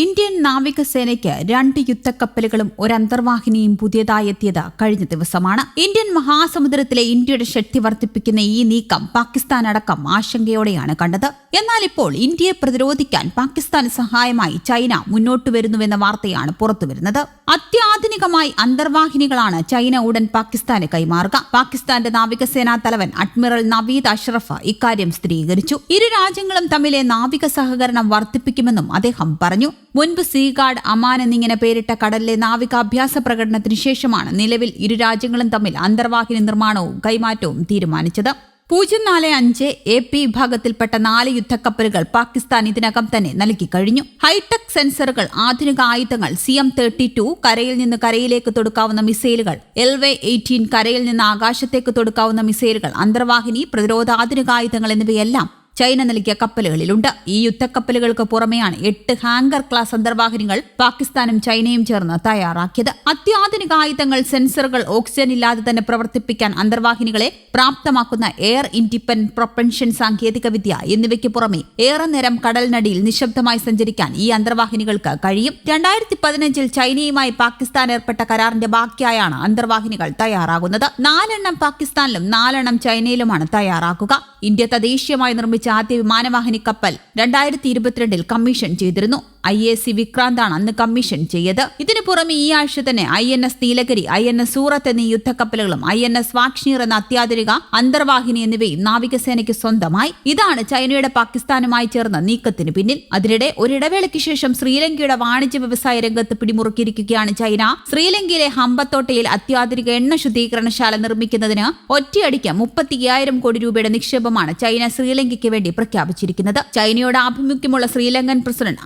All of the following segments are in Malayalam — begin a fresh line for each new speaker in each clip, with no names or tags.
ഇന്ത്യൻ നാവികസേനയ്ക്ക് രണ്ട് യുദ്ധക്കപ്പലുകളും ഒരു അന്തർവാഹിനിയും പുതിയതായി എത്തിയത് കഴിഞ്ഞ ദിവസമാണ്. ഇന്ത്യൻ മഹാസമുദ്രത്തിലെ ഇന്ത്യയുടെ ശക്തി വർദ്ധിപ്പിക്കുന്ന ഈ നീക്കം പാകിസ്ഥാൻ അടക്കം ആശങ്കയോടെയാണ് കണ്ടത്. എന്നാൽ ഇപ്പോൾ ഇന്ത്യയെ പ്രതിരോധിക്കാൻ പാകിസ്ഥാന് സഹായമായി ചൈന മുന്നോട്ട് വരുന്നുവെന്ന വാർത്തയാണ് പുറത്തുവരുന്നത്. അത്യാധുനികമായി അന്തർവാഹിനികളാണ് ചൈന ഉടൻ പാകിസ്ഥാന് കൈമാറുക. പാകിസ്ഥാന്റെ നാവികസേനാ തലവൻ അഡ്മിറൽ നവീദ് അഷ്റഫ് ഇക്കാര്യം സ്ഥിരീകരിച്ചു. ഇരു രാജ്യങ്ങളും തമ്മിലെ നാവിക സഹകരണം വർദ്ധിപ്പിക്കുമെന്നും അദ്ദേഹം പറഞ്ഞു. മുൻപ് സീഗാർഡ് അമാൻ എന്നിങ്ങനെ പേരിട്ട കടലിലെ നാവികാഭ്യാസ പ്രകടനത്തിന് ശേഷമാണ് നിലവിൽ ഇരു രാജ്യങ്ങളും തമ്മിൽ അന്തർവാഹിനി നിർമ്മാണവും കൈമാറ്റവും തീരുമാനിച്ചത്. പൂജ്യം നാല് അഞ്ച് എ പി വിഭാഗത്തിൽപ്പെട്ട നാല് യുദ്ധക്കപ്പലുകൾ പാകിസ്ഥാൻ ഇതിനകം തന്നെ നൽകി കഴിഞ്ഞു. ഹൈടെക് സെൻസറുകൾ ആധുനിക ആയുധങ്ങൾ സി എം തേർട്ടി ടു കരയിൽ നിന്ന് കരയിലേക്ക് തൊടുക്കാവുന്ന മിസൈലുകൾ എൽ വെ എയ്റ്റീൻ കരയിൽ നിന്ന് ആകാശത്തേക്ക് തൊടുക്കാവുന്ന മിസൈലുകൾ അന്തർവാഹിനി പ്രതിരോധ ആധുനിക ആയുധങ്ങൾ എന്നിവയെല്ലാം ചൈന നൽകിയ കപ്പലുകളിലുണ്ട്. ഈ യുദ്ധക്കപ്പലുകൾക്ക് പുറമെയാണ് എട്ട് ഹാങ്കർ ക്ലാസ് അന്തർവാഹിനികൾ പാകിസ്ഥാനും ചൈനയും ചേർന്ന് തയ്യാറാക്കിയത്. അത്യാധുനിക ആയുധങ്ങൾ സെൻസറുകൾ ഓക്സിജൻ ഇല്ലാതെ തന്നെ പ്രവർത്തിപ്പിക്കാൻ അന്തർവാഹിനികളെ പ്രാപ്തമാക്കുന്ന എയർ ഇൻഡിപെൻഡന്റ് പ്രൊപ്പൻഷൻ സാങ്കേതിക വിദ്യ എന്നിവയ്ക്ക് പുറമെ ഏറെ നേരം കടലിനടിയിൽ നിശബ്ദമായി സഞ്ചരിക്കാൻ ഈ അന്തർവാഹിനികൾക്ക് കഴിയും. രണ്ടായിരത്തി പതിനഞ്ചിൽ ചൈനയുമായി പാകിസ്ഥാൻ ഏർപ്പെട്ട കരാറിന്റെ ബാക്കിയായാണ് അന്തർവാഹിനികൾ തയ്യാറാകുന്നത്. നാലെണ്ണം പാകിസ്ഥാനിലും നാലെണ്ണം ചൈനയിലുമാണ് തയ്യാറാക്കുക. ഇന്ത്യ തദ്ദേശീയമായി നിർമ്മിച്ച ആദ്യ വിമാനവാഹിനി കപ്പൽ രണ്ടായിരത്തി ഇരുപത്തിരണ്ടിൽ കമ്മീഷൻ ചെയ്തിരുന്നു. ഐ എ സി വിക്രാന്താണ് അന്ന് കമ്മീഷൻ ചെയ്തത് ഇതിനു പുറമെ ഈ ആഴ്ച തന്നെ I N S Nilgiri I N S Surat എന്നീ യുദ്ധക്കപ്പലുകളും ഐ എൻ എസ് വാക്ഷ്നീർ എന്ന അത്യാധുനിക അന്തർവാഹിനി എന്നിവയും നാവികസേനയ്ക്ക് സ്വന്തമായി. ഇതാണ് ചൈനയുടെ പാകിസ്ഥാനുമായി ചേർന്ന നീക്കത്തിന് പിന്നിൽ. അതിനിടെ ഒരിടവേളയ്ക്ക് ശേഷം ശ്രീലങ്കയുടെ വാണിജ്യ വ്യവസായ രംഗത്ത് പിടിമുറുക്കിയിരിക്കുകയാണ് ചൈന. ശ്രീലങ്കയിലെ ഹമ്പത്തോട്ടയിൽ അത്യാധുനിക എണ്ണ ശുദ്ധീകരണശാല നിർമ്മിക്കുന്നതിന് ഒറ്റയടിക്ക് മുപ്പത്തിയ്യായിരം കോടി രൂപയുടെ നിക്ഷേപമാണ് ചൈന ശ്രീലങ്കയ്ക്ക് വേണ്ടി പ്രഖ്യാപിച്ചിരിക്കുന്നത്. ചൈനയുടെ ആഭിമുഖ്യമുള്ള ശ്രീലങ്കൻ പ്രസിഡന്റ്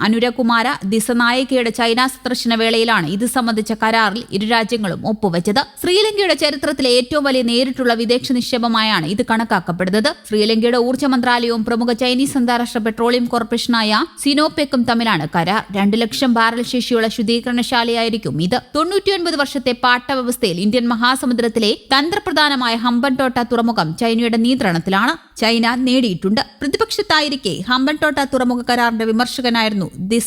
അനുരകുമാര ദിസനായകയുടെ ചൈന സന്ദർശന വേളയിലാണ് ഇത് സംബന്ധിച്ച കരാറിൽ ഇരു രാജ്യങ്ങളും ഒപ്പുവെച്ചത്. ശ്രീലങ്കയുടെ ചരിത്രത്തിലെ ഏറ്റവും വലിയ നേരിട്ടുള്ള വിദേശ നിക്ഷേപമായാണ് ഇത് കണക്കാക്കപ്പെടുന്നത്. ശ്രീലങ്കയുടെ ഊർജ മന്ത്രാലയവും പ്രമുഖ ചൈനീസ് അന്താരാഷ്ട്ര പെട്രോളിയം കോർപ്പറേഷനായ സിനോപെക്കും തമ്മിലാണ് കരാർ. രണ്ട് ലക്ഷം ബാരൽ ശേഷിയുള്ള ശുദ്ധീകരണശാലയായിരിക്കും ഇത്. തൊണ്ണൂറ്റിയൊൻപത് വർഷത്തെ പാട്ട വ്യവസ്ഥയിൽ ഇന്ത്യൻ മഹാസമുദ്രത്തിലെ തന്ത്രപ്രധാനമായ ഹമ്പൻടോട്ട തുറമുഖം ചൈനയുടെ നിയന്ത്രണത്തിലാണ് ചൈന നേടിയിട്ടുണ്ട്. പ്രതിപക്ഷത്തായിരിക്കെ ഹമ്പൻടോട്ട തുറമുഖ കരാറിന്റെ വിമർശകനായിരുന്നു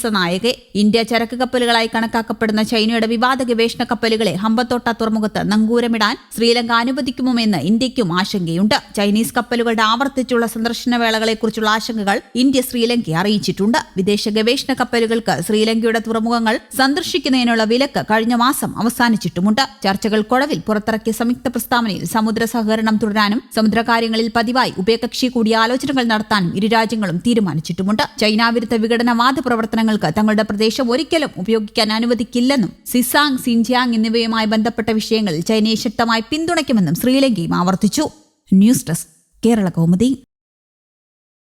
ദിസനായകെ ഇന്ത്യ ചരക്ക് കപ്പലുകളായി കണക്കാക്കപ്പെടുന്ന ചൈനയുടെ വിവാദ ഗവേഷണ കപ്പലുകളെ ഹമ്പത്തോട്ട തുറമുഖത്ത് നങ്കൂരമിടാൻ ശ്രീലങ്ക അനുവദിക്കുമെന്ന് ഇന്ത്യയ്ക്കും ആശങ്കയുണ്ട്. ചൈനീസ് കപ്പലുകളുടെ ആവർത്തിച്ചുള്ള സന്ദർശന വേളകളെക്കുറിച്ചുള്ള ആശങ്കകൾ ഇന്ത്യ ശ്രീലങ്കയെ അറിയിച്ചിട്ടുണ്ട്. വിദേശ ഗവേഷണ കപ്പലുകൾക്ക് ശ്രീലങ്കയുടെ തുറമുഖങ്ങൾ സന്ദർശിക്കുന്നതിനുള്ള വിലക്ക് കഴിഞ്ഞ മാസം അവസാനിച്ചിട്ടുമുണ്ട്. ചർച്ചകൾ കൊടവിൽ പുറത്തിറക്കിയ സംയുക്ത പ്രസ്താവനയിൽ സമുദ്ര സഹകരണം തുടരാനും സമുദ്രകാര്യങ്ങളിൽ പതിവായി ഉഭയകക്ഷി കൂടിയാലോചനകൾ നടത്താനും ഇരു രാജ്യങ്ങളും തീരുമാനിച്ചിട്ടുമുണ്ട്. ചൈനാ വിരുദ്ധ വിഘടനവാദ പ്രവർത്തനങ്ങൾക്ക് തങ്ങളുടെ പ്രദേശം ഒരിക്കലും ഉപയോഗിക്കാൻ അനുവദിക്കില്ലെന്നും സിസാങ് സിൻജിയാങ് എന്നിവയുമായി ബന്ധപ്പെട്ട വിഷയങ്ങളിൽ ചൈനയെ ശക്തമായി പിന്തുണയ്ക്കുമെന്നും ശ്രീലങ്കയും ആവർത്തിച്ചു. News desk Kerala Kaumudi.